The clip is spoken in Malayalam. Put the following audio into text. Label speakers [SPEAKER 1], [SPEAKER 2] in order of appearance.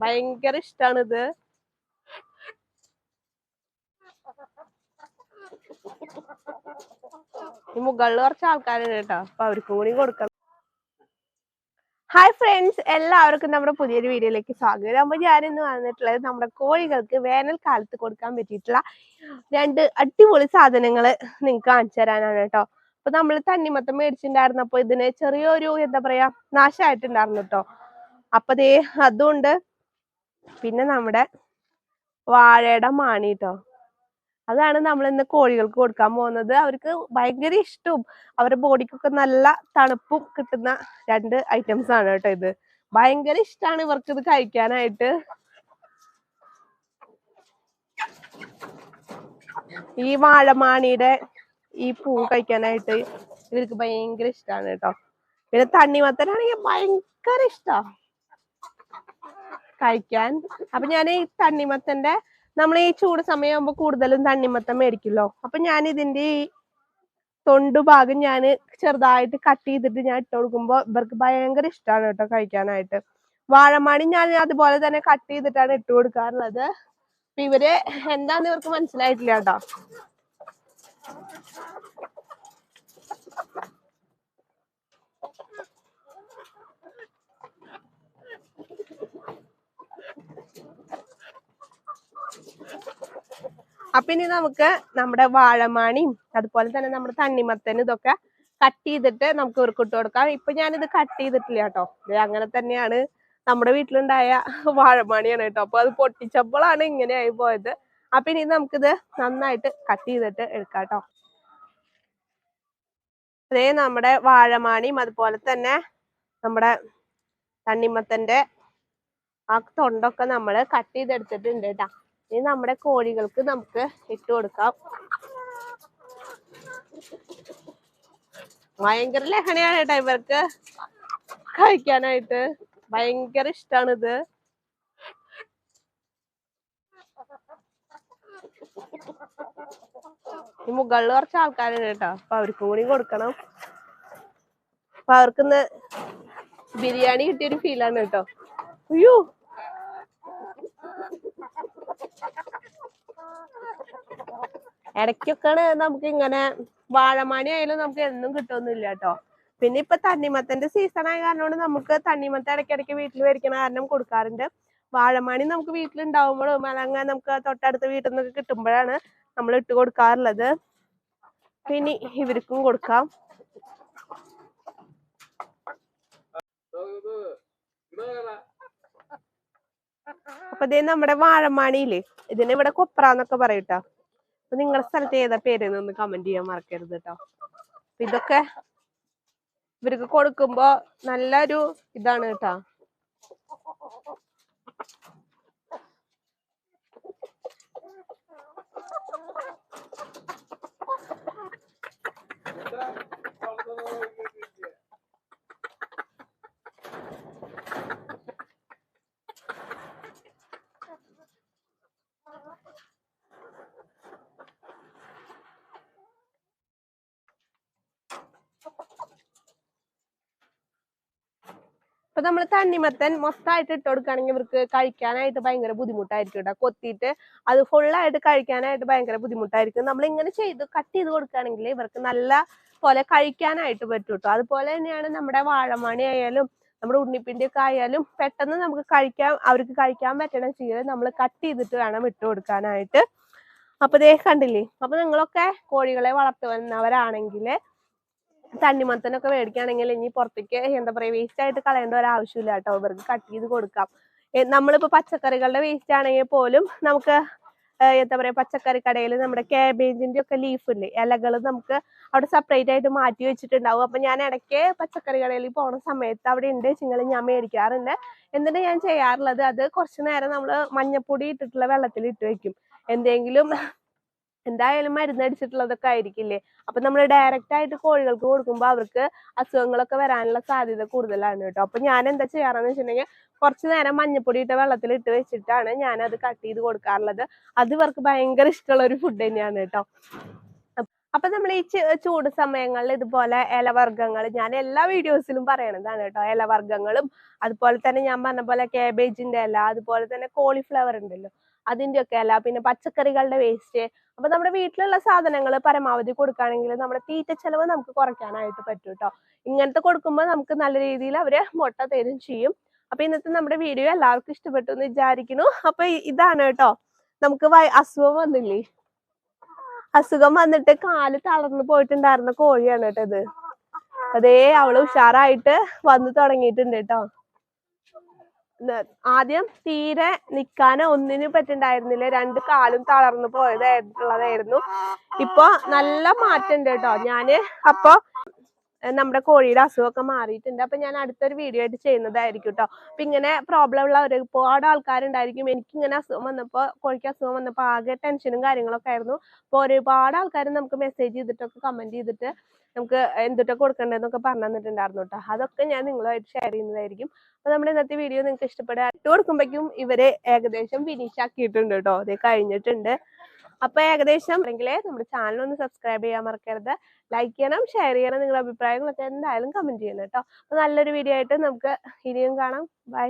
[SPEAKER 1] ഭയങ്കര ഇഷ്ടാണ് ഇത് ഈ മുകളിൽ കുറച്ച് ആൾക്കാരുണ്ട് കേട്ടോ. അപ്പൊ അവർക്കും കൂടി കൊടുക്കണം. ഹായ് ഫ്രണ്ട്സ് എല്ലാവർക്കും നമ്മുടെ പുതിയൊരു വീഡിയോയിലേക്ക് സ്വാഗതം. അപ്പൊ ഞാനിന്ന് വന്നിട്ടുള്ളത് നമ്മുടെ കോഴികൾക്ക് വേനൽക്കാലത്ത് കൊടുക്കാൻ പറ്റിയിട്ടുള്ള രണ്ട് അടിപൊളി സാധനങ്ങൾ നിങ്ങൾക്ക് കാണിച്ചു തരാനാണ് കേട്ടോ. അപ്പൊ നമ്മൾ തണ്ണിമത്തം മേടിച്ചിട്ടുണ്ടായിരുന്നപ്പോ ഇതിന് ചെറിയൊരു എന്താ പറയാ നാശമായിട്ടുണ്ടായിരുന്നു കേട്ടോ. അപ്പൊ ദേ അതുണ്ട്. പിന്നെ നമ്മുടെ വാഴയുടെ മാണി കേട്ടോ അതാണ് നമ്മൾ ഇന്ന് കോഴികൾക്ക് കൊടുക്കാൻ പോകുന്നത്. അവർക്ക് ഭയങ്കര ഇഷ്ടവും. അവരുടെ ബോഡിക്കൊക്കെ നല്ല തണുപ്പും കിട്ടുന്ന രണ്ട് ഐറ്റംസ് ആണ് കേട്ടോ ഇത്. ഭയങ്കര ഇഷ്ടമാണ് ഇവർക്ക് ഇത് കഴിക്കാനായിട്ട്. ഈ വാഴമാണിയുടെ ഈ പൂ കഴിക്കാനായിട്ട് ഇവർക്ക് ഭയങ്കര ഇഷ്ടമാണ് കേട്ടോ. പിന്നെ തണ്ണിമത്തനാണെങ്കിൽ ഭയങ്കര ഇഷ്ടാ. കഴിക്കാൻ. അപ്പൊ ഞാൻ ഈ തണ്ണിമത്തന്റെ നമ്മൾ ഈ ചൂട് സമയമാകുമ്പോ കൂടുതലും തണ്ണിമത്തം മേടിക്കുമല്ലോ അപ്പൊ ഞാൻ ഇതിന്റെ ഈ തൊണ്ടു ഭാഗം ഞാൻ ചെറുതായിട്ട് കട്ട് ചെയ്തിട്ട് ഞാൻ ഇട്ട് കൊടുക്കുമ്പോ ഇവർക്ക് ഭയങ്കര ഇഷ്ടമാണ് കേട്ടോ കഴിക്കാനായിട്ട്. വാഴമാണി ഞാൻ അതുപോലെ തന്നെ കട്ട് ചെയ്തിട്ടാണ് ഇട്ട് കൊടുക്കാറുള്ളത്. അപ്പൊ ഇവർ എന്താന്ന് ഇവർക്ക് മനസ്സിലായിട്ടില്ല കേട്ടോ. അപ്പൊ ഇനി നമുക്ക് നമ്മുടെ വാഴമാണിയും അതുപോലെ തന്നെ നമ്മുടെ തണ്ണിമത്തനും ഇതൊക്കെ കട്ട് ചെയ്തിട്ട് നമുക്ക് ഉറുക്കിട്ട് കൊടുക്കാം. ഇപ്പൊ ഞാനിത് കട്ട് ചെയ്തിട്ടില്ല കേട്ടോ. ഇത് അങ്ങനെ തന്നെയാണ് നമ്മുടെ വീട്ടിലുണ്ടായ വാഴമാണിയാണ് കേട്ടോ. അപ്പൊ അത് പൊട്ടിച്ചപ്പോഴാണ് ഇങ്ങനെ ആയി പോയത്. അപ്പൊ ഇനി നമുക്കിത് നന്നായിട്ട് കട്ട് ചെയ്തിട്ട് എടുക്കാം കേട്ടോ. അതേ നമ്മുടെ വാഴമാണിയും അതുപോലെ തന്നെ നമ്മുടെ തണ്ണിമത്തന്റെ ആ തൊണ്ടൊക്കെ നമ്മൾ കട്ട് ചെയ്തെടുത്തിട്ടുണ്ട് കേട്ടാ ഇനി നമ്മുടെ കോഴികൾക്ക് നമുക്ക് ഇട്ട് കൊടുക്കാം. ഭയങ്കര ലഹണയാണ് കേട്ടോ ഇവർക്ക്. കഴിക്കാനായിട്ട് ഭയങ്കര ഇഷ്ടാണ് ഇത് ഈ മുകളിൽ കുറച്ച് ആൾക്കാരുണ്ട് കേട്ടോ അപ്പൊ അവർക്കും കൂടി കൊടുക്കണം. അപ്പൊ അവർക്കിന്ന് ബിരിയാണി കിട്ടിയൊരു ഫീലാണ് കേട്ടോ അയ്യോ! ഇടയ്ക്കൊക്കെയാണ് നമുക്ക് ഇങ്ങനെ വാഴമാണി ആയാലും നമുക്ക് എന്നും കിട്ടുമൊന്നുമില്ല കേട്ടോ പിന്നെ ഇപ്പൊ തണ്ണിമത്തന്റെ സീസൺ ആയ കാരണം നമുക്ക് തണ്ണിമത്ത ഇടയ്ക്കിടയ്ക്ക് വീട്ടിൽ മേടിക്കണ കാരണം കൊടുക്കാറുണ്ട് വാഴമാണി നമുക്ക് വീട്ടിലുണ്ടാവുമ്പോഴും അതങ്ങനെ നമുക്ക് തൊട്ടടുത്ത വീട്ടിൽ നിന്നൊക്കെ കിട്ടുമ്പോഴാണ് നമ്മൾ ഇട്ട് കൊടുക്കാറുള്ളത് പിന്നെ ഇവർക്കും കൊടുക്കാം അപ്പൊ ഇതേ നമ്മുടെ വാഴമാണിയില്ലേ? ഇതിനെ ഇവിടെ കൊപ്രാന്നൊക്കെ പറയൂട്ടോ. അപ്പൊ നിങ്ങളുടെ സ്ഥലത്ത് ഏതാ പേര് ഒന്ന് കമന്റ് ചെയ്യാൻ മറക്കരുത് കേട്ടോ ഇതൊക്കെ ഇവർക്ക് കൊടുക്കുമ്പോ നല്ലൊരു ഇതാണ് കേട്ടോ ഇപ്പൊ നമ്മൾ തണ്ണിമത്തൻ മൊത്തമായിട്ട് ഇട്ട് കൊടുക്കുകയാണെങ്കിൽ ഇവർക്ക് കഴിക്കാനായിട്ട് ഭയങ്കര ബുദ്ധിമുട്ടായിരിക്കും കേട്ടോ കൊത്തിയിട്ട് അത് ഫുള്ളായിട്ട് കഴിക്കാനായിട്ട് ഭയങ്കര ബുദ്ധിമുട്ടായിരിക്കും. നമ്മൾ ഇങ്ങനെ ചെയ്ത് കട്ട് ചെയ്ത് കൊടുക്കുകയാണെങ്കിൽ ഇവർക്ക് നല്ല പോലെ കഴിക്കാനായിട്ട് പറ്റും കേട്ടോ അതുപോലെ തന്നെയാണ് നമ്മുടെ വാഴമാണി ആയാലും നമ്മുടെ ഉണ്ണിപ്പിന്റെ ഒക്കെ ആയാലും പെട്ടെന്ന് നമുക്ക് കഴിക്കാൻ അവർക്ക് കഴിക്കാൻ പറ്റണ ചെയ്യൽ നമ്മൾ കട്ട് ചെയ്തിട്ട് വേണം ഇട്ട് കൊടുക്കാനായിട്ട്. അപ്പൊ ദേ കണ്ടില്ലേ? അപ്പൊ നിങ്ങളൊക്കെ കോഴികളെ വളർത്തുന്നവരാണെങ്കിൽ തണ്ണിമത്തനൊക്കെ മേടിക്കുകയാണെങ്കിൽ ഇനി പുറത്തേക്ക് എന്താ പറയാ വേസ്റ്റ് ആയിട്ട് കളയേണ്ട ഒരു ആവശ്യമില്ല കേട്ടോ. ഇവർക്ക് കട്ട് ചെയ്ത് കൊടുക്കാം. നമ്മളിപ്പോൾ നമ്മളിപ്പോ പച്ചക്കറികളുടെ വേസ്റ്റ് ആണെങ്കിൽ പോലും നമുക്ക് എന്താ പറയാ പച്ചക്കറി കടയിൽ നമ്മുടെ കാബേജിന്റെ ഒക്കെ ലീഫ് ഇല്ലേ ഇലകൾ നമുക്ക് അവിടെ സെപ്പറേറ്റ് ആയിട്ട് മാറ്റി വെച്ചിട്ടുണ്ടാവും. അപ്പൊ ഞാൻ ഇടയ്ക്ക് പച്ചക്കറി കടയിൽ പോണ സമയത്ത് അവിടെ ഉണ്ട് ചിങ്ങൾ ഞാൻ മേടിക്കാറുണ്ട്. എന്നിട്ട് ഞാൻ ചെയ്യാറുള്ളത് അത് കുറച്ച് നേരം നമ്മൾ മഞ്ഞപ്പൊടി ഇട്ടിട്ടുള്ള വെള്ളത്തിൽ ഇട്ട് വെക്കും. എന്തെങ്കിലും എന്തായാലും മരുന്നടിച്ചിട്ടുള്ളതൊക്കെ ആയിരിക്കില്ലേ? അപ്പൊ നമ്മൾ ഡയറക്റ്റ് ആയിട്ട് കോഴികൾക്ക് കൊടുക്കുമ്പോൾ അവർക്ക് അസുഖങ്ങളൊക്കെ വരാനുള്ള സാധ്യത കൂടുതലാണ് കേട്ടോ. അപ്പൊ ഞാൻ എന്താ ചെയ്യാറെന്ന് വെച്ചിട്ടുണ്ടെങ്കിൽ കുറച്ച് നേരം മഞ്ഞപ്പൊടി ഇട്ട വെള്ളത്തിൽ ഇട്ട് വെച്ചിട്ടാണ് ഞാൻ അത് കട്ട് ചെയ്ത് കൊടുക്കാറുള്ളത്. അത് ഇവർക്ക് ഭയങ്കര ഇഷ്ടമുള്ള ഒരു ഫുഡ് തന്നെയാണ് കേട്ടോ. അപ്പൊ നമ്മൾ ഈ ചൂട് സമയങ്ങളിൽ ഇതുപോലെ ഇലവർഗങ്ങൾ ഞാൻ എല്ലാ വീഡിയോസിലും പറയണതാണ് കേട്ടോ. ഇലവർഗങ്ങളും അതുപോലെ തന്നെ ഞാൻ പറഞ്ഞ പോലെ കാബേജിന്റെ ഇല അതുപോലെ തന്നെ കോളിഫ്ലവർ ഉണ്ടല്ലോ. അതിന്റെ ഒക്കെ അല്ല പിന്നെ പച്ചക്കറികളുടെ വേസ്റ്റ് അപ്പൊ നമ്മുടെ വീട്ടിലുള്ള സാധനങ്ങൾ പരമാവധി കൊടുക്കുകയാണെങ്കിൽ നമ്മുടെ തീറ്റ ചെലവ് നമുക്ക് കുറയ്ക്കാനായിട്ട് പറ്റും കേട്ടോ ഇങ്ങനത്തെ കൊടുക്കുമ്പോൾ നമുക്ക് നല്ല രീതിയിൽ അവർ മുട്ട തരും ചെയ്യും. അപ്പൊ ഇന്നത്തെ നമ്മുടെ വീഡിയോ എല്ലാവർക്കും ഇഷ്ടപ്പെട്ടു എന്ന് വിചാരിക്കുന്നു. അപ്പൊ ഇതാണ് കേട്ടോ നമുക്ക് അസുഖം വന്നില്ലേ? അസുഖം വന്നിട്ട് കാൽ തളർന്നു പോയിട്ടുണ്ടായിരുന്ന കോഴിയാണ് കേട്ടോ ഇത്. അതേ അവൾ ഉഷാറായിട്ട് വന്നു തുടങ്ങിയിട്ടുണ്ട് കേട്ടോ ആദ്യം തീരെ നിൽക്കാനോ ഒന്നിനും പറ്റുണ്ടായിരുന്നില്ല. രണ്ട് കാലും തളർന്നു പോയതായിട്ടുള്ളതായിരുന്നു. ഇപ്പൊ നല്ല മാറ്റം ഉണ്ട് കേട്ടോ. ഞാൻ അപ്പൊ നമ്മുടെ കോഴിയുടെ അസുഖമൊക്കെ മാറിയിട്ടുണ്ട്. അപ്പൊ ഞാൻ അടുത്തൊരു വീഡിയോ ആയിട്ട് ചെയ്യുന്നതായിരിക്കും കേട്ടോ അപ്പൊ ഇങ്ങനെ പ്രോബ്ലം ഉള്ള ഒരുപാട് ആൾക്കാരുണ്ടായിരിക്കും. എനിക്ക് ഇങ്ങനെ അസുഖം വന്നപ്പോൾ കോഴിക്ക് അസുഖം വന്നപ്പോൾ ആകെ ടെൻഷനും കാര്യങ്ങളൊക്കെ ആയിരുന്നു. അപ്പോൾ ഒരുപാട് ആൾക്കാർ നമുക്ക് മെസ്സേജ് ചെയ്തിട്ടൊക്കെ കമന്റ് ചെയ്തിട്ട് നമുക്ക് എന്തൊക്കെ കൊടുക്കണ്ടെന്നൊക്കെ പറഞ്ഞു തന്നിട്ടുണ്ടായിരുന്നു കേട്ടോ അതൊക്കെ ഞാൻ നിങ്ങളുമായിട്ട് ഷെയർ ചെയ്യുന്നതായിരിക്കും. അപ്പൊ നമ്മുടെ ഇന്നത്തെ വീഡിയോ നിങ്ങൾക്ക് ഇഷ്ടപ്പെടുക ഇട്ട് കൊടുക്കുമ്പോഴേക്കും ഇവരെ ഏകദേശം ഫിനിഷ് ആക്കിയിട്ടുണ്ട് കേട്ടോ അത് കഴിഞ്ഞിട്ടുണ്ട്. അപ്പൊ ഏകദേശം അല്ലെങ്കിൽ നമ്മുടെ ചാനൽ ഒന്ന് സബ്സ്ക്രൈബ് ചെയ്യാൻ മറക്കരുത്. ലൈക്ക് ചെയ്യണം ഷെയർ ചെയ്യണം നിങ്ങളുടെ അഭിപ്രായങ്ങളൊക്കെ എന്തായാലും കമന്റ് ചെയ്യണം കേട്ടോ. അപ്പൊ നല്ലൊരു വീഡിയോ ആയിട്ട് നമുക്ക് ഇനിയും കാണാം. ബൈ